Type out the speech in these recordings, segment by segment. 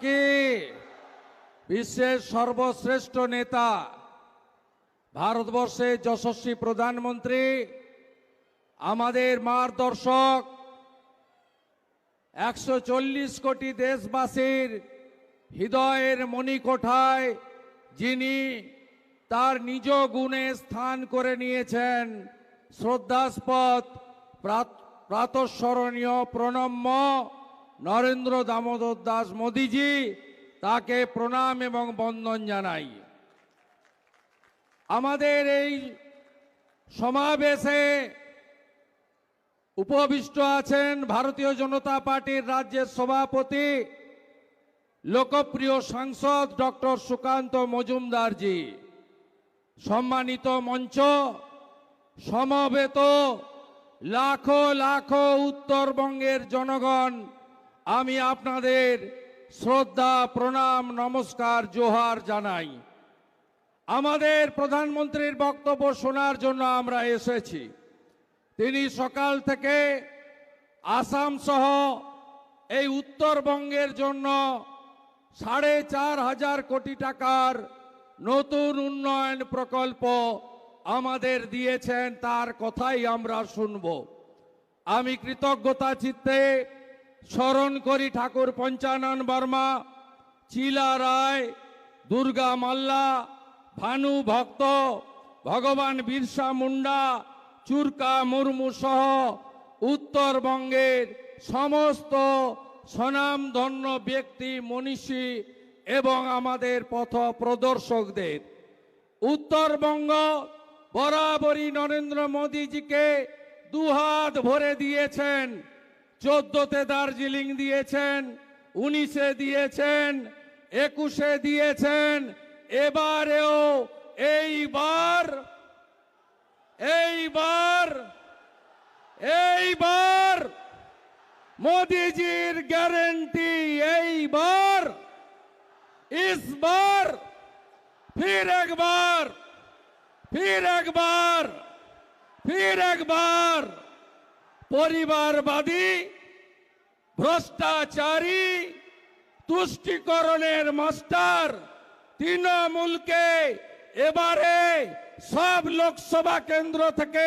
কি? বিশ্বের সর্বশ্রেষ্ঠ নেতা, ভারতবর্ষের যশস্বী প্রধানমন্ত্রী, আমাদের মার্গদর্শক, একশো চল্লিশ কোটি দেশবাসীর হৃদয়ের মণিকোঠায় যিনি তার নিজ গুণে স্থান করে নিয়েছেন, শ্রদ্ধাস্পদ, প্রাত- প্রাতঃস্মরণীয় প্রণম্য নরেন্দ্র দামোদর দাস মোদিজি, তাকে প্রণাম এবং বন্দন জানাই। আমাদের এই সমাবেশে উপবিষ্ট আছেন ভারতীয় জনতা পার্টির রাজ্যের সভাপতি, লোকপ্রিয় সাংসদ ডক্টর সুকান্ত মজুমদারজি। সম্মানিত মঞ্চ, সমবেত লাখো লাখো উত্তরবঙ্গের জনগণ আমি আপনাদের শ্রদ্ধা, প্রণাম, নমস্কার, জোহার জানাই। আমাদের প্রধানমন্ত্রীর বক্তব্য শোনার জন্য আমরা এসেছি। তিনি সকাল থেকে আসাম সহ এই উত্তরবঙ্গের জন্য সাড়ে চার হাজার কোটি টাকার নতুন উন্নয়ন প্রকল্প আমাদের দিয়েছেন, তার কথাই আমরা শুনব। আমি কৃতজ্ঞতা চিত্তে স্মরণ করি ঠাকুর পঞ্চানন বর্মা চিলা রায়, দুর্গা মাল্লা, ভানু ভক্ত, ভগবান বিরসা মুন্ডা, চুরকা মুর্মু সহ উত্তরবঙ্গের সমস্ত স্বনামধন্য ব্যক্তি মনীষী এবং আমাদের পথ প্রদর্শকদের। উত্তরবঙ্গ বরাবরই নরেন্দ্র মোদীজিকে দুহাত ভরে দিয়েছেন। চোদ্দতে দার্জিলিং দিয়েছেন, উনিশে দিয়েছেন, একুশে দিয়েছেন, এবারেও এইবার এইবার এইবার মোদিজির গ্যারেন্টি এইবার, ইসবার, ফির একবার ফির একবার ফির একবার। পরিবারবাদী, ভ্রষ্টাচারী, তুষ্টিকরণের মাস্টার তৃণমূলকে এবারে সব লোকসভা কেন্দ্র থেকে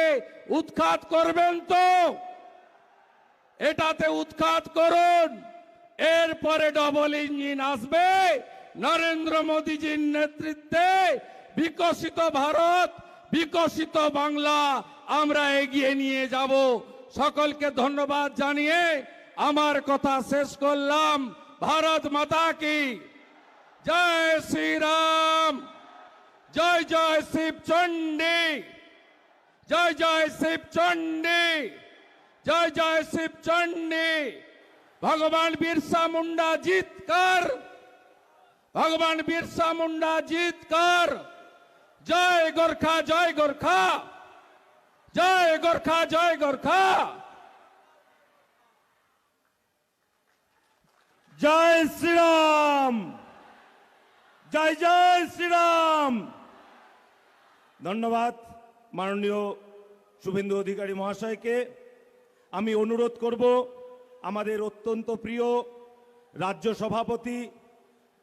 উৎখাত করবেন তো। এটাতে উৎখাত করুন। এরপরে ডবল ইঞ্জিন আসবে। নরেন্দ্র মোদীজির নেতৃত্বে বিকশিত ভারত, বিকশিত বাংলা আমরা এগিয়ে নিয়ে যাব। সকলকে ধন্যবাদ জানিয়ে আমার কথা শেষ করলাম। ভারত মাতা কি? জয় শ্রীরাম। জয় জয় শিব চণ্ডী জয় জয় শিব চণ্ডী জয় জয় শিব চণ্ডী ভগবান বিরসা মুন্ডা জিত কর? ভগবান বিরসা মুন্ডা জিত কর? জয় গোরখা জয় গোরখা। জয় গোরখা জয় গোরখা। জয় শ্রীরাম। জয় জয় শ্রীরাম। ধন্যবাদ মাননীয় শুভেন্দু অধিকারী মহাশয়কে। আমি অনুরোধ করব আমাদের অত্যন্ত প্রিয় রাজ্য সভাপতি,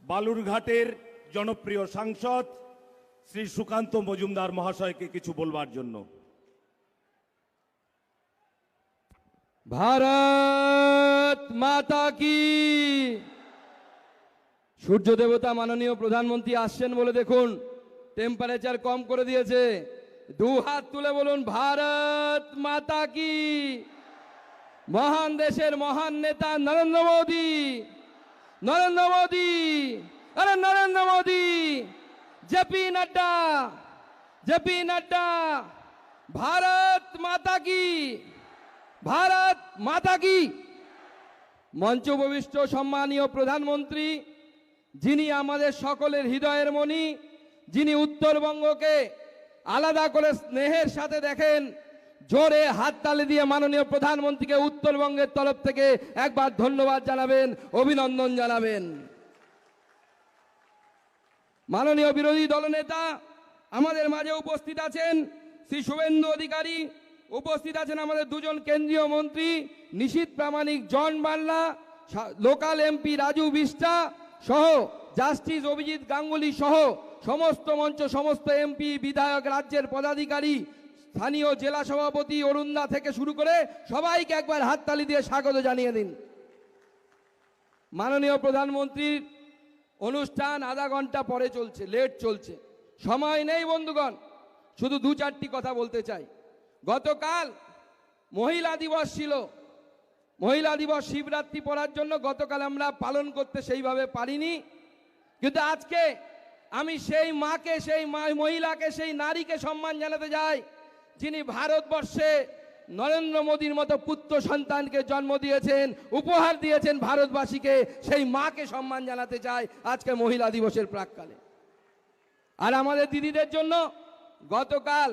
বালুরঘাটের জনপ্রিয় সাংসদ শ্রী সুকান্ত মজুমদার মহাশয়কে কিছু বলবার জন্য। ভারত মাতা কি? সূর্য দেবতা মাননীয় প্রধানমন্ত্রী আসছেন বলে দেখুন। টেম্পারেচার কম করে দিয়েছে। দু হাত তুলে বলুন, ভারত মাতা কি? মহান দেশের মহান নেতা নরেন্দ্র মোদী। নরেন্দ্র মোদী, আরে নরেন্দ্র মোদী জেপি নাড্ডা জেপি নাড্ডা, ভারত মাতা কি? ভারত মাতা কি? মঞ্চ উপবিষ্ট সম্মানীয় প্রধানমন্ত্রী, যিনি আমাদের সকলের হৃদয়ের মণি, যিনি উত্তরবঙ্গকে আলাদা করে স্নেহের সাথে দেখেন, জোরে হাততালি দিয়ে মাননীয় প্রধানমন্ত্রীকে উত্তরবঙ্গের তরফ থেকে একবার ধন্যবাদ জানাবেন, অভিনন্দন জানাবেন। মাননীয় বিরোধী দলনেতা, আমাদের মাঝে উপস্থিত আছেন শ্রী শুভেন্দু অধিকারী উপস্থিত আছেন আমাদের দুজন কেন্দ্রীয় মন্ত্রী, নিশীত প্রামাণিক জন বাংলা লোকাল এমপি রাজু বিষ্টা সহ জাস্টিস অভিজিৎ গাঙ্গুলি সহ সমস্ত মঞ্চ, সমস্ত এমপি, বিধায়ক, রাজ্যের পদাধিকারী, স্থানীয় জেলা সভাপতি অরুণদা থেকে শুরু করে সবাইকে একবার হাততালি দিয়ে স্বাগত জানিয়ে দিন। মাননীয় প্রধানমন্ত্রীর অনুষ্ঠান আধা ঘণ্টা পরে চলছে, লেট চলছে। সময় নেই বন্ধুগণ, শুধু দু চারটি কথা বলতে চাই। গতকাল মহিলা দিবস ছিল। মহিলা দিবস শিবরাত্রি পড়ার জন্য গতকাল আমরা পালন করতে সেইভাবে পারিনি। কিন্তু আজকে আমি সেই মাকে, সেই মহিলাকে, সেই নারীকে সম্মান জানাতে যাই, যিনি ভারতবর্ষে নরেন্দ্র মোদীর মতো পুত্র সন্তানকে জন্ম দিয়েছেন, উপহার দিয়েছেন ভারতবাসীকে, সেই মাকে সম্মান জানাতে চাই আজকে মহিলা দিবসের প্রাককালে। আর আমাদের দিদিদের জন্য গতকাল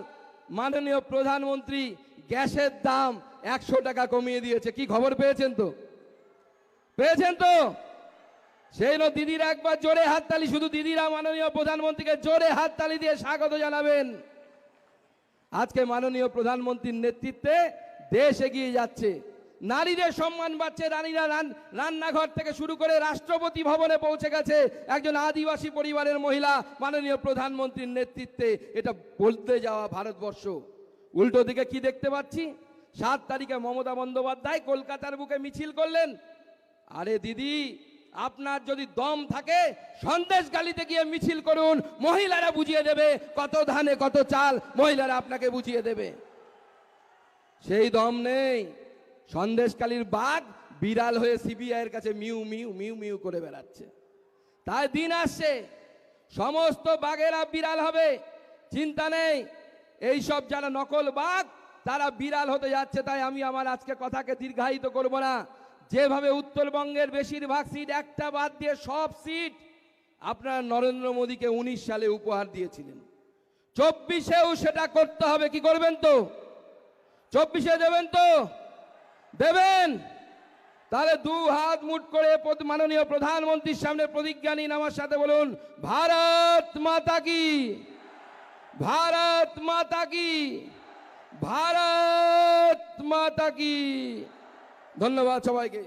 মাননীয় প্রধানমন্ত্রী গ্যাসের দাম একশো টাকা কমিয়ে দিয়েছে। কি খবর পেয়েছেন তো? পেয়েছেন তো? সেই জন্য দিদিরা একবার জোরে হাততালি, শুধু দিদিরা মাননীয় প্রধানমন্ত্রীকে জোরে হাততালি দিয়ে স্বাগত জানাবেন। আজকে মাননীয় প্রধানমন্ত্রীর নেতৃত্বে দেশ এগিয়ে যাচ্ছে। নারীদের সম্মান বাড়ছে, নারীরা রান্নাঘর থেকে শুরু করে রাষ্ট্রপতি ভবনে পৌঁছে গেছে। একজন আদিবাসী পরিবারের মহিলা, মাননীয় প্রধানমন্ত্রীর নেতৃত্বে এটা বলতে যাওয়া ভারতবর্ষ। উল্টো দিকে কি দেখতে পাচ্ছি? সাত তারিখে মমতা বন্দ্যোপাধ্যায় কলকাতার বুকে মিছিল করলেন। আরে দিদি, আপনার যদি দম থাকে সন্দেশ গালিতে গিয়ে মিছিল করুন, মহিলারা বুঝিয়ে দেবে কত ধানে কত চাল, মহিলারা আপনাকে বুঝিয়ে দেবে। সেই দম নেই। সন্দেশকালীর বাঘ বিড়াল হয়ে সিবিআইয়ের কাছে মিউ মিউ মিউ মিউ করে বেড়াচ্ছে। তাই দিন আসছে। সমস্ত বাঘেরা বিড়াল হবে। চিন্তা নেই। এই সব যারা নকল বাঘ, তারা বিড়াল হতে যাচ্ছে, তাই আমি আমার আজকে কথাকে দীর্ঘায়িত করব না। যেভাবে উত্তরবঙ্গের বেশিরভাগ সিট একটা বাদ দিয়ে সব সিট আপনারা নরেন্দ্র মোদীকে উনিশ সালে উপহার দিয়েছিলেন। চব্বিশেও সেটা করতে হবে, কি করবেন তো? চব্বিশে দেবেন তো? দেবেন। তাহলে দু হাত মুট করে মাননীয় প্রধানমন্ত্রীর সামনে প্রতিজ্ঞা নিন আমার সাথে বলুন, ভারত মাতা কি? ভারত মাতা কি? ভারত মাতা কি? ধন্যবাদ সবাইকে।